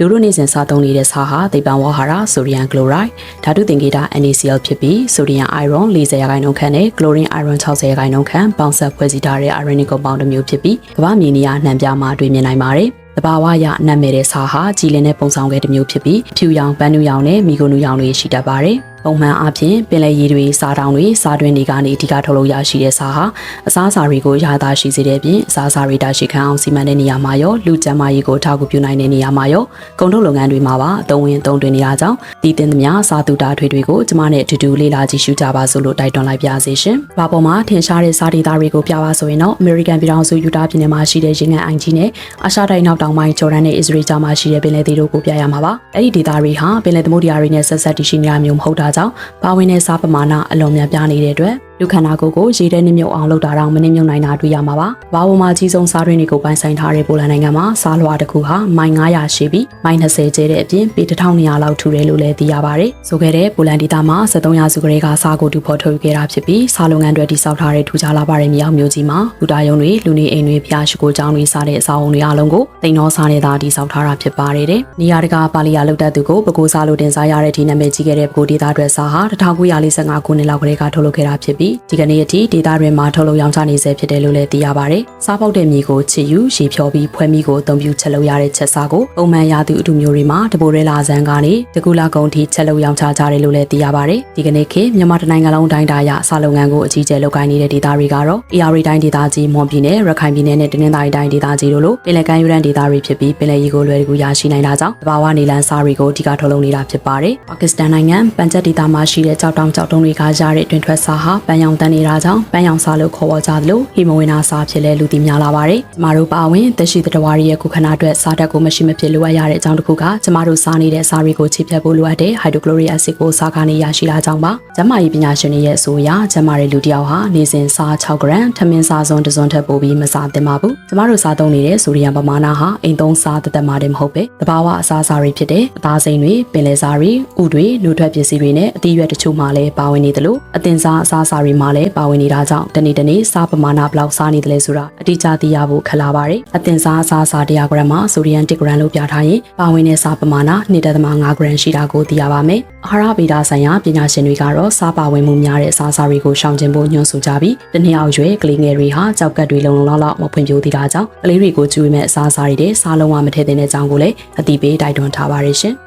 လူတို့နေစဉ်စားသုံးနေတဲ့ဆာဟာသိပ္ပံဝါဟာရဆိုဒီယမ်ကလိုရိုက်ဓာတုသင်္ကေတ NaCl ဖြစ်ပြီးဆိုဒီယမ်အိုင်ရွန်40ရာခိုင်နှုန်းခန့်နဲ့ကလိုရင်းအိုင်ရွန်60ရာခိုင်နှုန်းခန့်ပေါင်းစပ်ဖွဲ့စည်းထားတဲ့ ionic compound တစ်မျိုးဖြစ်ပြီးကမ္ဘာမြေနေရာနှံပြမှာတွေ့မြင်နိုင်ပါတယ်တဘာဝရနတ်မဲ့တဲ့ဆာဟာကြည်လင်တဲ့ပုံဆောင်ခဲ့တစ်မျိုးဖြစ်ပြီးဖြူရောင်ပန်းနူရောင်နဲ့မီဂိုနူရောင်တွေရှိတတ်ပါတယ်။ ပုံမှန်အားဖြင့်ပင်လယ်ရေတွေစားတောင်တွေစားတွင်းတွေကနေအဓိကထုတ်လုပ်ရရှိတဲ့ဆာဟာအစားအစာတွေကိုရတာရှိစေတဲ့ပြင်အစားအစာတွေတာရှိခံအောင်စီမံတဲ့နေရာမှာရောလူကျန်းမာရေးကိုထောက်ကူပြုနိုင်တဲ့နေရာမှာရောကုန်ထုတ်လုပ်ငန်းတွေမှာပါအသုံးဝင်သုံးတွင်နေတာကြောင့်တည်တင်သမျှစားသူတာထွေတွေကိုကျမနဲ့အတူတူလေ့လာကြည့်ရှုကြပါစို့လို့တိုက်တွန်းလိုက်ပါစေရှင်။ဘာပေါ်မှာထင်ရှားတဲ့စားဒေသတွေကိုပြပါဆိုရင်တော့ American ပြည်ထောင်စုယူတာပြည်နယ်မှာရှိတဲ့ရေငန်အိုင်ဂျီနဲ့အာရှတိုက်နောက်တောင်ပိုင်းဂျော်ဒန်နဲ့အစ္စရေးကြားမှာရှိတဲ့ပင်လယ်သေးတို့ကိုပြရမှာပါ။အဲ့ဒီဒေသတွေဟာပင်လယ်သမုဒ္ဒရာတွေနဲ့ဆက်ဆက်တည်ရှိနေတာမျိုးမဟုတ်တာကြောင့်ပါဝင်တဲ့စားပမာဏအလွန်များပြားနေတဲ့အတွက်လူခန္ဓာကိုယ်ကိုရေထဲနှမြုပ်အောင်လုပ်တာတော့မနှမြုပ်နိုင်တာတွေ့ရမှာပါ။ဘာဝမှာကြီးဆုံးစားတွင်းတွေကိုပိုင်ဆိုင်ထားတဲ့ပိုလန်နိုင်ငံမှာစားလွှာတစ်ခုဟာမိုင်900ရှိပြီးမိုင်20ကျဲတဲ့အပြင်ပေ1200လောက်ထူတယ်လို့လည်းသိရပါတယ်။ဆိုခဲ့တဲ့ပိုလန်ဒေသမှာ73ရာစုကလေးကစားကိုတူဖော်ထုတ်ခဲ့တာဖြစ်ပြီးစားလုပ်ငန်းတွေတိစောက်ထားတဲ့ထူခြားလာပါတဲ့မြောက်မျိုးကြီးမှာလူတာယုံတွေလူနေအိမ်တွေဖျားရှိကိုကျောင်းတွေစားတဲ့အစာအုံတွေအလုံးကိုတိမ်နှောစားနေတာတိစောက်ထားတာဖြစ်ပါတယ်တဲ့။နေရာတကာပါလီယာလောက်တဲ့သူကိုပကိုးစားလို့တင်စားရတဲ့ဒီနာမည်ကြီးခဲ့တဲ့ပကိုးဒေသအတွက်စားဟာ1945ခုနှစ်လောက်ကလေးကထုတ်လုပ်ခဲ့တာဖြစ်ပြီးဒီကနေ့အထိဒေသတွင်မှာထုတ်လုပ်ရောင်းချနေဆဲဖြစ်တယ်လို့လည်းသိရပါတယ်။စားပေါက်တဲ့မြေကိုချစ်ယူရေဖြောပြီးဖွဲမိကိုအသုံးပြုချက်လုပ်ရတဲ့ချက်စားကိုပုံမှန်ရသူအတူမျိုးတွေမှာတပိုရဲလာဇန်ကနေတကူလာကုန်းထိချက်လုပ်ရောင်းချကြတယ်လို့လည်းသိရပါတယ်။ဒီကနေ့ခေတ်မြန်မာတိုင်းနိုင်ငံလုံးတိုင်းတာရစားလုပ်ငန်းကိုအကြီးအကျယ်လုပ်ကိုင်နေတဲ့ဒေသတွေကတော့ AR တိုင်းဒေသကြီးမွန်ပြည်နယ်ရခိုင်ပြည်နယ်နဲ့တနင်္သာရီတိုင်းဒေသကြီးတို့လိုပင်လယ်ကမ်းရိုးတန်းဒေသတွေဖြစ်ပြီးပင်လယ်ရေကိုလွယ်ကူရရှိနိုင်တာကြောင့်တဘာဝနေလန်းစားတွေကိုအဓိကထုတ်လုပ်နေတာဖြစ်ပါတယ်။ပါကစ္စတန်နိုင်ငံပန်ချက်ဒေသမှာရှိတဲ့ကြောက်တောင်ကြောက်တုံးတွေကရတဲ့တွင်ထွက်စားဟာပန်းရောင်တန်းနေတာကြောင့်ပန်းရောင်စားလို့ခေါ်ဝေါ်ကြသလိုဟီမိုဝင်နာစားဖြစ်လဲလူသိများလာပါတယ်။ကျမတို့ပါဝင်သက်ရှိတတဝါရီရဲ့ကုခဏအတွက်စားတက်ကိုမရှိမဖြစ်လိုအပ်ရတဲ့အကြောင်းတစ်ခုကကျမတို့စားနေတဲ့စားတွေကိုချိဖြတ်ဖို့လိုအပ်တဲ့ဟိုက်ဒရိုကလိုရစ်အက်ဆစ်ကိုစားကနေရရှိလာကြောင်းပါ။ကျမကြီးပညာရှင်တွေရဲ့အဆိုအရကျမတွေလူတစ်ယောက်ဟာနေစဉ်စား6ဂရမ်ထမင်းစားစုံတစ်စုံထက်ပိုပြီးမစားသင့်ပါဘူး။ကျမတို့စားသုံးနေတဲ့ဆိုဒီယမ်ပမာဏဟာအိမ်သုံးစားတသက်မှတည်းမဟုတ်ပဲတဘာဝအစားအစာတွေဖြစ်တဲ့အသားစိမ်းတွေပင်လယ်စားတွေဥတွေနှုတ်ထွက်ပစ္စည်းတွေနဲ့အသီးရွက်တချို့မှလည်းပါဝင်နေတယ်လို့အတင်စားအစားအစာတွေမှလည်းပါဝင်နေတာကြောင့်တနေ့တနေ့စားပမာဏဘယ်လောက်စားနေတယ်လဲဆိုတာအတိအကျသိရဖို့ခက်လာပါတယ်။အတင်စားအစားအစာ100ဂရမ်မှာဆိုဒီယမ်1ဂရမ်လို့ပြထားရင်ပါဝင်တဲ့စားပမာဏ2.5ဂရမ်ရှိတာကိုသိရပါမယ်။အာဟာရဗေဒဆိုင်ရာပညာရှင်တွေကတော့စားပါဝင်မှုများတဲ့အစားအစာတွေကိုရှောင်ကျဉ်ဖို့ညွှန်ဆိုကြပြီးတနည်းအောက်ရွယ်ကလေးငယ်တွေဟာကြောက်ကတ်တွေလုံလုံလောက်လောက်မဖွံ့ဖြိုးသေးတာကြောင့်ကလေးတွေကိုကျွေးမဲ့အစားအစာတွေတဲ့စားလုံးဝမထည့်သင့်တဲ့အကြောင်းကိုလည်းအသိပေးတိုက်တွန်းထားပါတယ်ရှင်။